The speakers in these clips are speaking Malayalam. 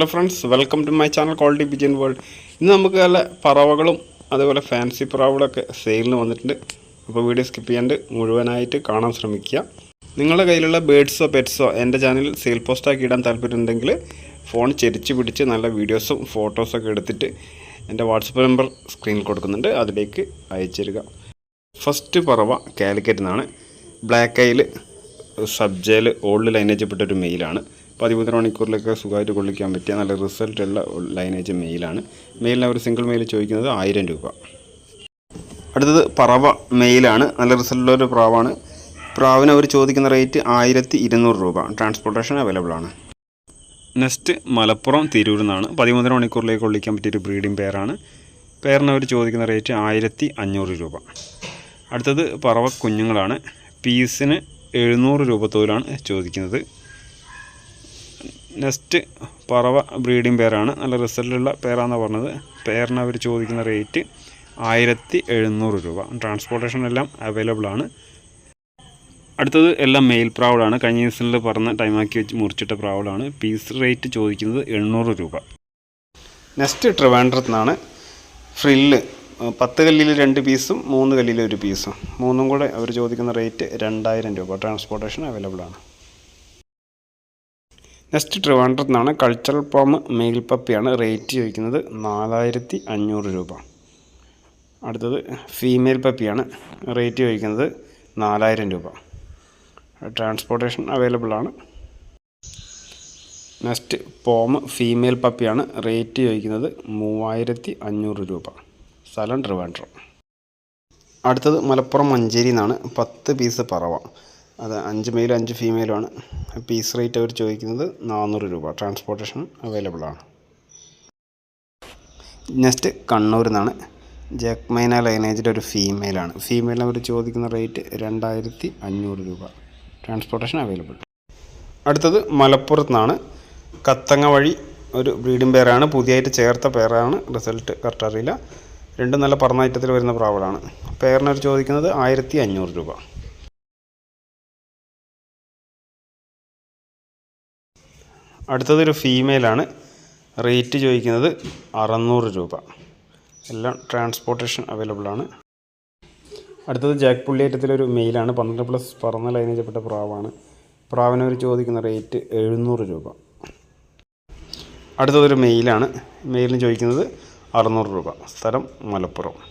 Hello friends welcome to my channel quality pigeon world ഇന്ന് നമുക്ക് നല്ല പറവകളും അതുപോലെ ഫാൻസി പറവകളൊക്കെ സെയിലിന് വന്നിട്ടുണ്ട്. അപ്പോൾ വീഡിയോ സ്കിപ്പ് ചെയ്യാണ്ട് മുഴുവനായിട്ട് കാണാൻ ശ്രമിക്കുക. നിങ്ങളുടെ കയ്യിലുള്ള ബേഡ്സോ പെറ്റ്സോ എന്റെ ചാനലിൽ സെയിൽ പോസ്റ്റാക്കി ഇടാൻ താല്പര്യമുണ്ടെങ്കിൽ ഫോൺ ചെരിച്ച് പിടിച്ച് നല്ല വീഡിയോസും ഫോട്ടോസൊക്കെ എടുത്തിട്ട് എന്റെ വാട്സപ്പ് നമ്പർ സ്ക്രീനിൽ കൊടുക്കുന്നുണ്ട്. അതിലേക്ക് അയച്ചു തരിക ഫസ്റ്റ് പറവ കാലിക്കറ്റ് നിന്നാണ്. ബ്ലാക്ക് ഐയിൽ സബ്ജയിൽ ഓൾഡ് ലൈനേജ് പെട്ടൊരു മെയിലാണ് പതിമൂന്നര മണിക്കൂറിലൊക്കെ സുഖമായിട്ട് കൊള്ളിക്കാൻ പറ്റിയ നല്ല റിസൾട്ടുള്ള ലൈനേജ് മെയിലാണ്. മെയിലിന് ഒരു സിംഗിൾ മെയിൽ ചോദിക്കുന്നത് ആയിരം രൂപ. അടുത്തത് പറവ മെയിലാണ്. നല്ല റിസൾട്ടുള്ള ഒരു പ്രാവാണ്. പ്രാവിന് അവർ ചോദിക്കുന്ന റേറ്റ് ആയിരത്തി ഇരുന്നൂറ് രൂപ. ട്രാൻസ്പോർട്ടേഷൻ അവൈലബിൾ ആണ്. നെക്സ്റ്റ് മലപ്പുറം തിരൂരിൽ നിന്നാണ്. പതിമൂന്നര മണിക്കൂറിലേക്ക് കൊള്ളിക്കാൻ പറ്റിയൊരു ബ്രീഡിംഗ് പെയറാണ്. പെയറിന് അവർ ചോദിക്കുന്ന റേറ്റ് ആയിരത്തി അഞ്ഞൂറ് രൂപ. അടുത്തത് പറവ കുഞ്ഞുങ്ങളാണ്. പീസിന് എഴുന്നൂറ് രൂപ ചോദിക്കുന്നത്. നെക്സ്റ്റ് പറവ ബ്രീഡിംഗ് പേരാണ്. നല്ല റിസൾട്ടുള്ള പെയറാണെന്ന് പറഞ്ഞത്. പേരിനവർ അവർ ചോദിക്കുന്ന റേറ്റ് ആയിരത്തി എഴുന്നൂറ് രൂപ. ട്രാൻസ്പോർട്ടേഷൻ എല്ലാം അവൈലബിൾ ആണ്. അടുത്തത് എല്ലാം മെയിൽ പ്രാവഡാണ് കഴിഞ്ഞ ദിവസത്തിൽ പറഞ്ഞ ടൈമാക്കി വെച്ച് മുറിച്ചിട്ട പ്രാവഡാണ് പീസ് റേറ്റ് ചോദിക്കുന്നത് എണ്ണൂറ് രൂപ. നെക്സ്റ്റ് ട്രിവാൻഡ്രത്ത് നിന്നാണ് ഫ്രില്ല്. പത്ത് കല്ലിൽ രണ്ട് പീസും മൂന്ന് കല്ലിൽ ഒരു പീസും മൂന്നും കൂടെ അവർ ചോദിക്കുന്ന റേറ്റ് രണ്ടായിരം രൂപ. ട്രാൻസ്പോർട്ടേഷൻ അവൈലബിൾ ആണ്. നെക്സ്റ്റ് ട്രിവാൻഡ്രത്ത് നിന്നാണ് കൾച്ചറൽ പോം മെയിൽ പപ്പിയാണ് റേറ്റ് ചോദിക്കുന്നത് നാലായിരത്തി അഞ്ഞൂറ് രൂപ. അടുത്തത് ഫീമെയിൽ പപ്പിയാണ് റേറ്റ് ചോദിക്കുന്നത് നാലായിരം രൂപ. ട്രാൻസ്പോർട്ടേഷൻ അവൈലബിൾ ആണ്. നെക്സ്റ്റ് പോം ഫീമെയിൽ പപ്പിയാണ് റേറ്റ് ചോദിക്കുന്നത് മൂവായിരത്തി അഞ്ഞൂറ് രൂപ. സ്ഥലം ട്രിവാൻഡ്രം. അടുത്തത് മലപ്പുറം മഞ്ചേരി നിന്നാണ് പത്ത് പീസ് പറവ. അത് അഞ്ച് മെയിലും അഞ്ച് ഫീമെയിലുമാണ് പീസ് റേറ്റ് അവർ ചോദിക്കുന്നത് നാനൂറ് രൂപ. ട്രാൻസ്പോർട്ടേഷൻ അവൈലബിൾ ആണ്. നെക്സ്റ്റ് കണ്ണൂരിൽ നിന്നാണ് ജക്മൈന ലൈനേജിന്റെ ഒരു ഫീമെയിലാണ് ഫീമെയിലിന് അവർ ചോദിക്കുന്ന റേറ്റ് രണ്ടായിരത്തി അഞ്ഞൂറ് രൂപ. ട്രാൻസ്പോർട്ടേഷൻ അവൈലബിൾ അടുത്തത് മലപ്പുറത്ത് നിന്നാണ് കത്തങ്ങ വഴി ഒരു ബ്രീഡിംഗ് പേരാണ് പുതിയതായിട്ട് ചേർത്ത പേരാണ് റിസൾട്ട് കറക്റ്റ് അറിയില്ല. രണ്ടും നല്ല പറന്ന ഐറ്റത്തിൽ വരുന്ന പ്രാവളാണ് പേരിനവർ ചോദിക്കുന്നത് ആയിരത്തി അഞ്ഞൂറ് രൂപ. അടുത്തതൊരു ഫീമെയിലാണ് റേറ്റ് ചോദിക്കുന്നത് അറുന്നൂറ് രൂപ. എല്ലാം ട്രാൻസ്പോർട്ടേഷൻ അവൈലബിൾ ആണ്. അടുത്തത് ജാക്ക് പുള്ളിയേറ്റത്തിലൊരു മെയിലാണ് പന്ത്രണ്ട് പ്ലസ് പറന്ന ലൈനേജപ്പെട്ട പ്രാവാണ്. പ്രാവിനവർ ചോദിക്കുന്ന റേറ്റ് എഴുന്നൂറ് രൂപ. അടുത്തതൊരു മെയിലാണ് മെയിലിന് ചോദിക്കുന്നത് അറുന്നൂറ് രൂപ. സ്ഥലം മലപ്പുറം.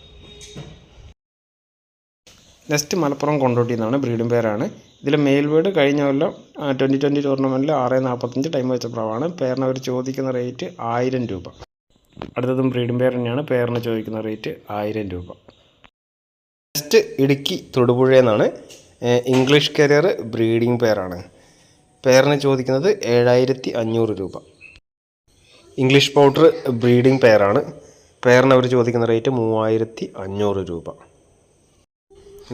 നെക്സ്റ്റ് മലപ്പുറം കൊണ്ടോട്ടി എന്നാണ് ബ്രീഡും പേരാണ്. ഇതിൽ മെയിൽ കഴിഞ്ഞ കൊല്ലം ട്വന്റി ട്വന്റി ടൂർണമെന്റിൽ ആറ് നാൽപ്പത്തഞ്ച് ടൈം വെച്ച പ്രാവാണ്. പേരിന് അവർ ചോദിക്കുന്ന റേറ്റ് ആയിരം രൂപ. അടുത്തതും ബ്രീഡും പേർ തന്നെയാണ്. പേരിന് ചോദിക്കുന്ന റേറ്റ് ആയിരം രൂപ. നെക്സ്റ്റ് ഇടുക്കി തൊടുപുഴ എന്നാണ്. ഇംഗ്ലീഷ് കരിയർ ബ്രീഡിംഗ് പേരാണ്. പേരിന് ചോദിക്കുന്നത് ഏഴായിരത്തി അഞ്ഞൂറ് രൂപ. ഇംഗ്ലീഷ് പൗഡർ ബ്രീഡിംഗ് പേരാണ്. പേരിന് അവർ ചോദിക്കുന്ന റേറ്റ് മൂവായിരത്തി അഞ്ഞൂറ് രൂപ.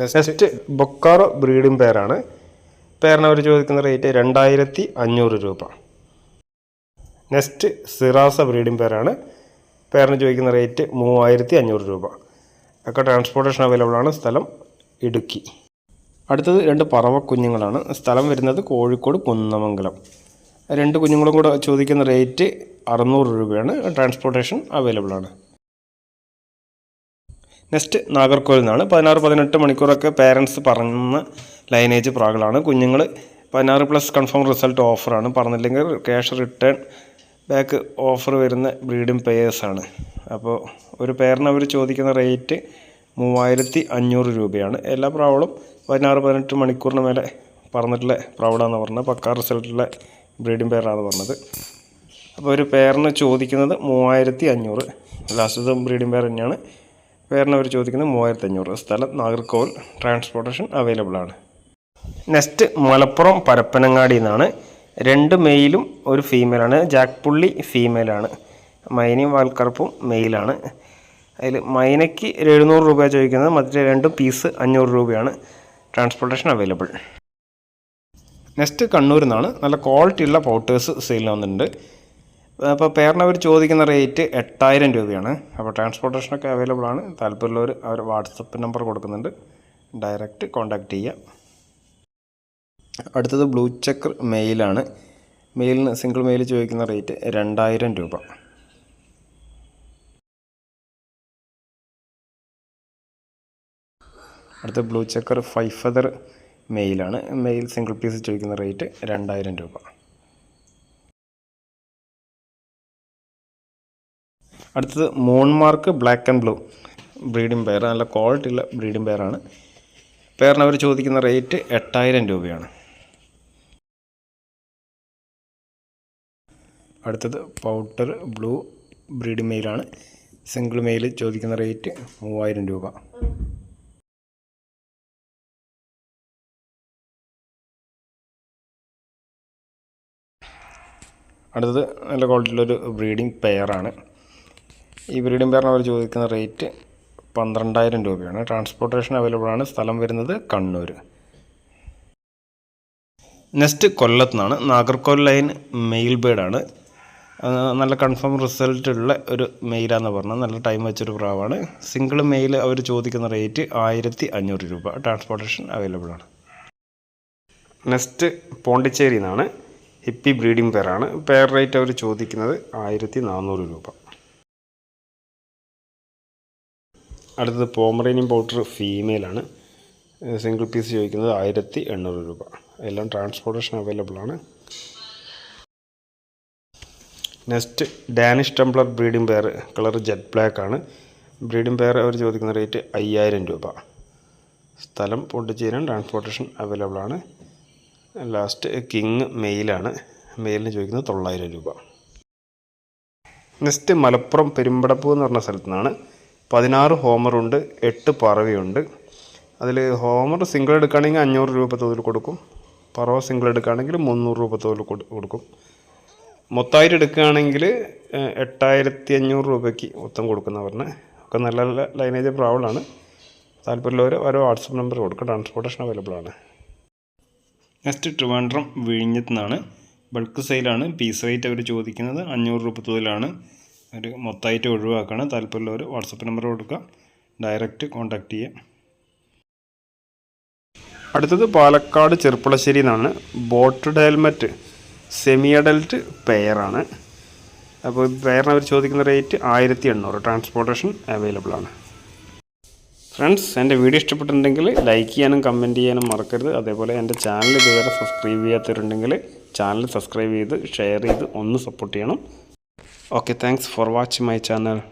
നെക്സ്റ്റ് ബൊക്കാറോ ബ്രീഡിംഗ് പെയറാണ് പേരിന് അവർ ചോദിക്കുന്ന റേറ്റ് രണ്ടായിരത്തി അഞ്ഞൂറ് രൂപ നെക്സ്റ്റ് സിറാസ ബ്രീഡിംഗ് പെയറാണ് പേരിന് ചോദിക്കുന്ന റേറ്റ് മൂവായിരത്തി അഞ്ഞൂറ് രൂപ. ഒക്കെ ട്രാൻസ്പോർട്ടേഷൻ അവൈലബിൾ ആണ്. സ്ഥലം ഇടുക്കി. അടുത്തത് രണ്ട് പറവക്കുഞ്ഞുങ്ങളാണ് സ്ഥലം വരുന്നത് കോഴിക്കോട് കുന്നമംഗലം. രണ്ട് കുഞ്ഞുങ്ങളും കൂടെ ചോദിക്കുന്ന റേറ്റ് അറുന്നൂറ് രൂപയാണ്. ട്രാൻസ്പോർട്ടേഷൻ അവൈലബിൾ ആണ്. നെക്സ്റ്റ് നാഗർകോവിൽ നിന്നാണ്. പതിനാറ് പതിനെട്ട് മണിക്കൂറൊക്കെ പേരൻസ് പറഞ്ഞ ലൈനേജ് പ്രാകളാണ് കുഞ്ഞുങ്ങൾ പതിനാറ് പ്ലസ് കൺഫേം റിസൾട്ട് ഓഫറാണ് പറഞ്ഞില്ലെങ്കിൽ ക്യാഷ് റിട്ടേൺ ബാക്ക് ഓഫർ വരുന്ന ബ്രീഡിംഗ് പേയേഴ്സാണ് അപ്പോൾ ഒരു പേരിന് അവർ ചോദിക്കുന്ന റേറ്റ് മൂവായിരത്തി അഞ്ഞൂറ് രൂപയാണ്. എല്ലാ പ്രാവളും പതിനാറ് പതിനെട്ട് മണിക്കൂറിന് മേലെ പറഞ്ഞിട്ടുള്ള പ്രൗഡാന്ന് പറഞ്ഞത്. പക്കാ റിസൾട്ടുള്ള ബ്രീഡിംഗ് പെയറാണ് പറഞ്ഞത്. അപ്പോൾ ഒരു പേരിന് ചോദിക്കുന്നത് മൂവായിരത്തി അഞ്ഞൂറ്. ലാസ്റ്റത്തെ ബ്രീഡിംഗ് പെയർ തന്നെയാണ്. പേരിന് അവർ ചോദിക്കുന്നത് മൂവായിരത്തി അഞ്ഞൂറ് സ്ഥലം നാഗർകോവിൽ. ട്രാൻസ്പോർട്ടേഷൻ അവൈലബിൾ ആണ്. നെക്സ്റ്റ് മലപ്പുറം പരപ്പനങ്ങാടി നിന്നാണ് രണ്ട് മെയിലും ഒരു ഫീമെയിലാണ് ജാക്ക് പുള്ളി ഫീമെയിലാണ് മൈനയും വാൽക്കറുപ്പും മെയിലാണ് അതിൽ മൈനയ്ക്ക് എഴുന്നൂറ് രൂപ ചോദിക്കുന്നത്. മറ്റേ രണ്ടും പീസ് അഞ്ഞൂറ് രൂപയാണ്. ട്രാൻസ്പോർട്ടേഷൻ അവൈലബിൾ നെക്സ്റ്റ് കണ്ണൂരിൽ നിന്നാണ് നല്ല ക്വാളിറ്റി ഉള്ള പൗട്ടേഴ്സ് സെയിൽ വന്നിട്ടുണ്ട്. അപ്പോൾ പേരിന് ചോദിക്കുന്ന റേറ്റ് എട്ടായിരം രൂപയാണ്. അപ്പോൾ ട്രാൻസ്പോർട്ടേഷനൊക്കെ അവൈലബിൾ ആണ്. താല്പര്യമുള്ളവർ അവർ വാട്സപ്പ് നമ്പർ കൊടുക്കുന്നുണ്ട്. ഡയറക്റ്റ് കോൺടാക്റ്റ് ചെയ്യുക അടുത്തത് ബ്ലൂ ചെക്കർ മെയിലാണ് മെയിലിന് സിംഗിൾ മെയിൽ ചോദിക്കുന്ന റേറ്റ് രണ്ടായിരം രൂപ. അടുത്ത ബ്ലൂ ചെക്കർ ഫൈവ് ഫെദർ മെയിലാണ് മെയിൽ സിംഗിൾ പീസ് ചോദിക്കുന്ന റേറ്റ് രണ്ടായിരം രൂപ. അടുത്തത് മോൺമാർക്ക് black and blue. Breeding pair നല്ല ക്വാളിറ്റി ഉള്ള ബ്രീഡിംഗ് പെയറാണ് പെയറിന് അവർ ചോദിക്കുന്ന റേറ്റ് എട്ടായിരം രൂപയാണ്. അടുത്തത് പൗഡർ ബ്ലൂ ബ്രീഡിംഗ് മെയിലാണ് സിംഗിൾ മെയിൽ ചോദിക്കുന്ന റേറ്റ് മൂവായിരം രൂപ. അടുത്തത് നല്ല ക്വാളിറ്റിയുള്ളൊരു ബ്രീഡിംഗ് പെയറാണ് ഈ ബ്രീഡിംഗ് പേരിന് അവർ ചോദിക്കുന്ന റേറ്റ് പന്ത്രണ്ടായിരം രൂപയാണ്. ട്രാൻസ്പോർട്ടേഷൻ അവൈലബിൾ ആണ്. സ്ഥലം വരുന്നത് കണ്ണൂർ നെക്സ്റ്റ് കൊല്ലത്ത് നിന്നാണ് നാഗർകോൽ ലൈൻ മെയിൽ ബേഡാണ് നല്ല കൺഫേം റിസൾട്ട് ഉള്ള ഒരു മെയിലാന്ന് പറഞ്ഞാൽ നല്ല ടൈം വെച്ചൊരു പ്രാവാണ്. സിംഗിൾ മെയിൽ അവർ ചോദിക്കുന്ന റേറ്റ് ആയിരത്തി അഞ്ഞൂറ് രൂപ. ട്രാൻസ്പോർട്ടേഷൻ അവൈലബിൾ ആണ്. നെക്സ്റ്റ് പോണ്ടിച്ചേരി നിന്നാണ്. ഹിപ്പി ബ്രീഡിംഗ് പെയറാണ് പെയർ റേറ്റ് അവർ ചോദിക്കുന്നത് ആയിരത്തി നാനൂറ് രൂപ. അടുത്തത് പോമറേനിയം പൗഡർ ഫീമെയിലാണ്. സിംഗിൾ പീസ് ചോദിക്കുന്നത് ആയിരത്തി എണ്ണൂറ് രൂപ. എല്ലാം ട്രാൻസ്പോർട്ടേഷൻ അവൈലബിൾ ആണ്. Next Danish tumbler breeding pair colour jet black ആണ്. ബ്രീഡിംഗ് പെയർ അവർ ചോദിക്കുന്ന റേറ്റ് അയ്യായിരം രൂപ. സ്ഥലം പൊട്ടിച്ചേരാൻ ട്രാൻസ്പോർട്ടേഷൻ അവൈലബിൾ ആണ്. ലാസ്റ്റ് കിങ് മെയിലാണ് മെയിലിന് ചോദിക്കുന്നത് തൊള്ളായിരം രൂപ. നെക്സ്റ്റ് മലപ്പുറം പെരുമ്പടപ്പൂ എന്ന് പറഞ്ഞ സ്ഥലത്തു നിന്നാണ് പതിനാറ് ഹോമറുണ്ട് എട്ട് പറവയുണ്ട്. അതിൽ ഹോമർ സിംഗിൾ എടുക്കുകയാണെങ്കിൽ അഞ്ഞൂറ് രൂപ തോതിൽ കൊടുക്കും. പറവ സിംഗിൾ എടുക്കുകയാണെങ്കിൽ മുന്നൂറ് രൂപ തോതിൽ കൊടുക്കും. മൊത്തമായിട്ട് എടുക്കുകയാണെങ്കിൽ എട്ടായിരത്തി അഞ്ഞൂറ് രൂപയ്ക്ക് മൊത്തം കൊടുക്കുന്ന ഒക്കെ നല്ല നല്ല ലൈനേജ് പ്രാവളാണ്. താല്പര്യമുള്ളവർ ഓരോ വാട്സപ്പ് നമ്പർ കൊടുക്കുക ട്രാൻസ്പോർട്ടേഷൻ അവൈലബിൾ ആണ്. നെക്സ്റ്റ് ട്രിവാൻഡ്രം വിഴിഞ്ഞത്ത് നിന്നാണ്. ബൾക്ക് സെയിലാണ് പീസ് റേറ്റ് അവർ ചോദിക്കുന്നത് അഞ്ഞൂറ് രൂപ തോതിലാണ് ഒരു മൊത്തമായിട്ട് ഒഴിവാക്കണം. താല്പര്യമുള്ളവർ വാട്സപ്പ് നമ്പർ കൊടുക്കുക. ഡയറക്റ്റ് കോൺടാക്റ്റ് ചെയ്യുക അടുത്തത് പാലക്കാട് ചെറുപ്പളശ്ശേരി എന്നാണ്. ബോട്ടഡ് ഹെൽമറ്റ് സെമി അഡൽറ്റ് പെയറാണ് അപ്പോൾ പെയറിന് അവർ ചോദിക്കുന്ന റേറ്റ് ആയിരത്തി എണ്ണൂറ്. ട്രാൻസ്പോർട്ടേഷൻ അവൈലബിൾ ആണ്. ഫ്രണ്ട്സ് എന്റെ വീഡിയോ ഇഷ്ടപ്പെട്ടിട്ടുണ്ടെങ്കിൽ ലൈക്ക് ചെയ്യാനും കമന്റ് ചെയ്യാനും മറക്കരുത്. അതേപോലെ എന്റെ ചാനൽ ഇതുവരെ സബ്സ്ക്രൈബ് ചെയ്യാത്തവരുണ്ടെങ്കിൽ ചാനൽ സബ്സ്ക്രൈബ് ചെയ്ത് ഷെയർ ചെയ്ത് ഒന്ന് സപ്പോർട്ട് ചെയ്യണം. okay thanks for watching my channel.